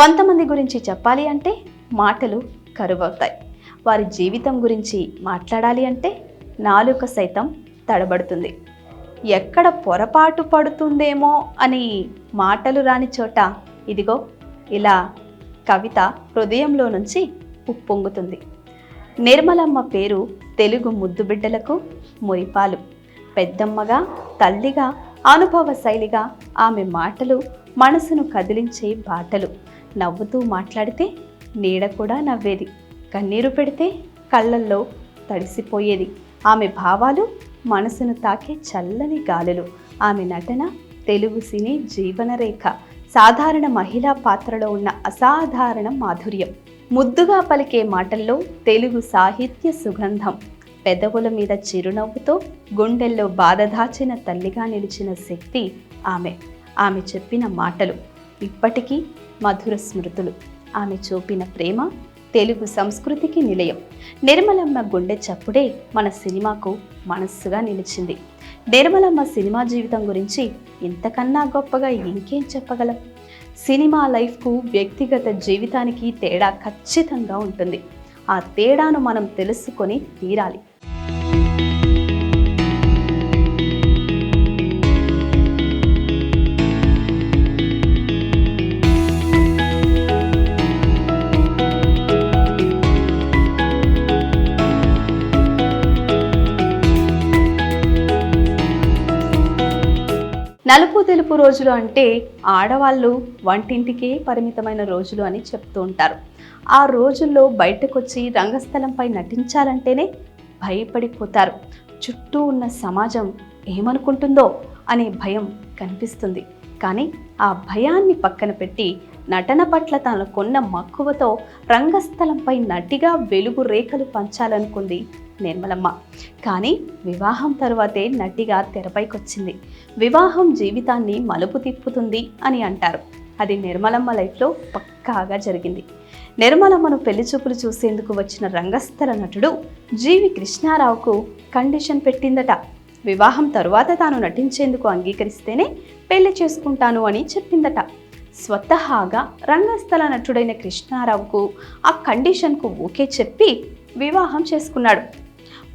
కొంతమంది గురించి చెప్పాలి అంటే మాటలు కరువవుతాయి. వారి జీవితం గురించి మాట్లాడాలి అంటే నాలుక సైతం తడబడుతుంది. ఎక్కడ పొరపాటు పడుతుందేమో అని మాటలు రాని చోట ఇదిగో ఇలా కవిత హృదయంలో నుంచి ఉప్పొంగుతుంది. నిర్మలమ్మ పేరు తెలుగు ముద్దుబిడ్డలకు మురిపాలు. పెద్దమ్మగా తల్లిగా అనుభవ శైలిగా ఆమె మాటలు మనసును కదిలించే బాటలు. నవ్వుతూ మాట్లాడితే నీడ కూడా నవ్వేది. కన్నీరు పెడితే కళ్ళల్లో తడిసిపోయేది. ఆమె భావాలు మనసును తాకే చల్లని గాలులు. ఆమె నటన తెలుగు సినీ జీవనరేఖ. సాధారణ మహిళా పాత్రలో ఉన్న అసాధారణ మాధుర్యం. ముద్దుగా పలికే మాటల్లో తెలుగు సాహిత్య సుగంధం. పెదవుల మీద చిరునవ్వుతో గుండెల్లో బాధ దాచిన తల్లిగా నిలిచిన శక్తి ఆమె. ఆమె చెప్పిన మాటలు. ఇప్పటికీ మధుర స్మృతులు. ఆమె చూపిన ప్రేమ తెలుగు సంస్కృతికి నిలయం. నిర్మలమ్మ గుండె చప్పుడే మన సినిమాకు మనస్సుగా నిలిచింది. నిర్మలమ్మ సినిమా జీవితం గురించి ఇంతకన్నా గొప్పగా ఇంకేం చెప్పగలం? సినిమా లైఫ్కు వ్యక్తిగత జీవితానికి తేడా ఖచ్చితంగా ఉంటుంది. ఆ తేడాను మనం తెలుసుకొని తీరాలి. నలుపు తెలుపు రోజులు అంటే ఆడవాళ్ళు వంటింటికే పరిమితమైన రోజులు అని చెప్తూ ఉంటారు. ఆ రోజుల్లో బయటకొచ్చి రంగస్థలంపై నటించాలంటేనే భయపడిపోతారు. చుట్టూ ఉన్న సమాజం ఏమనుకుంటుందో అనే భయం కనిపిస్తుంది. కానీ ఆ భయాన్ని పక్కన పెట్టి నటన పట్ల తనకున్న మక్కువతో రంగస్థలంపై నటిగా వెలుగు రేఖలు పంచాలనుకుంది నిర్మలమ్మ. కానీ వివాహం తరువాతే నటిగా తెరపైకొచ్చింది. వివాహం జీవితాన్ని మలుపు తిప్పుతుంది అని అంటారు. అది నిర్మలమ్మ లైఫ్లో పక్కాగా జరిగింది. నిర్మలమ్మను పెళ్ళి చూపులు చూసేందుకు వచ్చిన రంగస్థల నటుడు జీవి కృష్ణారావుకు కండిషన్ పెట్టిందట. వివాహం తరువాత తాను నటించేందుకు అంగీకరిస్తేనే పెళ్ళి చేసుకుంటాను అని చెప్పిందట. స్వతహాగా రంగస్థల నటుడైన కృష్ణారావుకు ఆ కండిషన్కు ఓకే చెప్పి వివాహం చేసుకున్నాడు.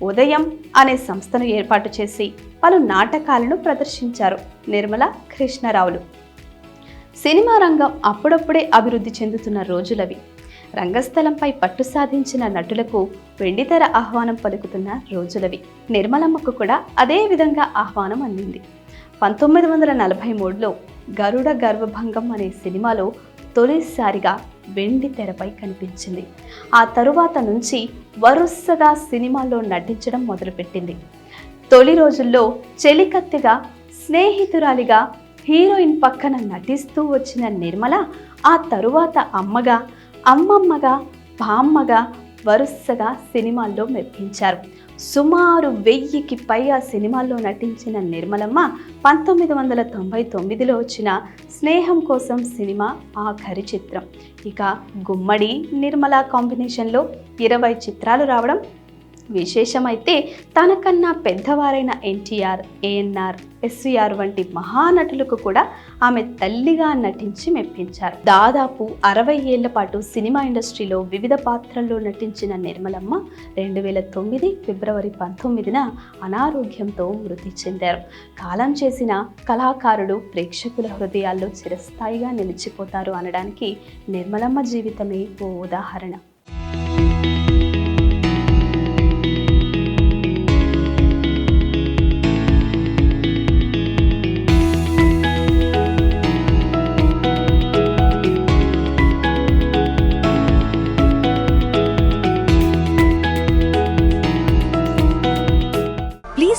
ఉదయం అనే సంస్థను ఏర్పాటు చేసి పలు నాటకాలను ప్రదర్శించారు నిర్మల కృష్ణారావులు. సినిమా రంగం అప్పుడప్పుడే అభివృద్ధి చెందుతున్న రోజులవి. రంగస్థలంపై పట్టు సాధించిన నటులకు వెండితెర ఆహ్వానం పలుకుతున్న రోజులవి. నిర్మలమ్మకు కూడా అదే విధంగా ఆహ్వానం అందింది. పంతొమ్మిది వందల నలభై మూడులో గరుడ గర్వభంగం అనే సినిమాలో తొలిసారిగా వెండి తెరపై కనిపించింది. ఆ తరువాత నుంచి వరుసగా సినిమాల్లో నటించడం మొదలుపెట్టింది. తొలి రోజుల్లో చెలికత్తెగా స్నేహితురాలిగా హీరోయిన్ పక్కన నటిస్తూ వచ్చిన నిర్మల ఆ తరువాత అమ్మగా అమ్మమ్మగా బామ్మగా వరుసగా సినిమాల్లో మెప్పించారు. సుమారు వెయ్యికి పైగా సినిమాల్లో నటించిన నిర్మలమ్మ పంతొమ్మిది వందల తొంభై తొమ్మిదిలో వచ్చిన స్నేహం కోసం సినిమా ఆఖరి చిత్రం. ఇక గుమ్మడి నిర్మల కాంబినేషన్లో ఇరవై చిత్రాలు రావడం విశేషమైతే తనకన్నా పెద్దవారైన ఎన్టీఆర్ ఏఎన్ఆర్ ఎస్వీఆర్ వంటి మహానటులకు కూడా ఆమె తల్లిగా నటించి మెప్పించారు. దాదాపు అరవై ఏళ్ళ పాటు సినిమా ఇండస్ట్రీలో వివిధ పాత్రల్లో నటించిన నిర్మలమ్మ రెండు వేల తొమ్మిది ఫిబ్రవరి పంతొమ్మిదిన అనారోగ్యంతో మృతి చెందారు. కాలం చేసిన కళాకారుడు ప్రేక్షకుల హృదయాల్లో చిరస్థాయిగా నిలిచిపోతారు అనడానికి నిర్మలమ్మ జీవితమే ఓ ఉదాహరణ.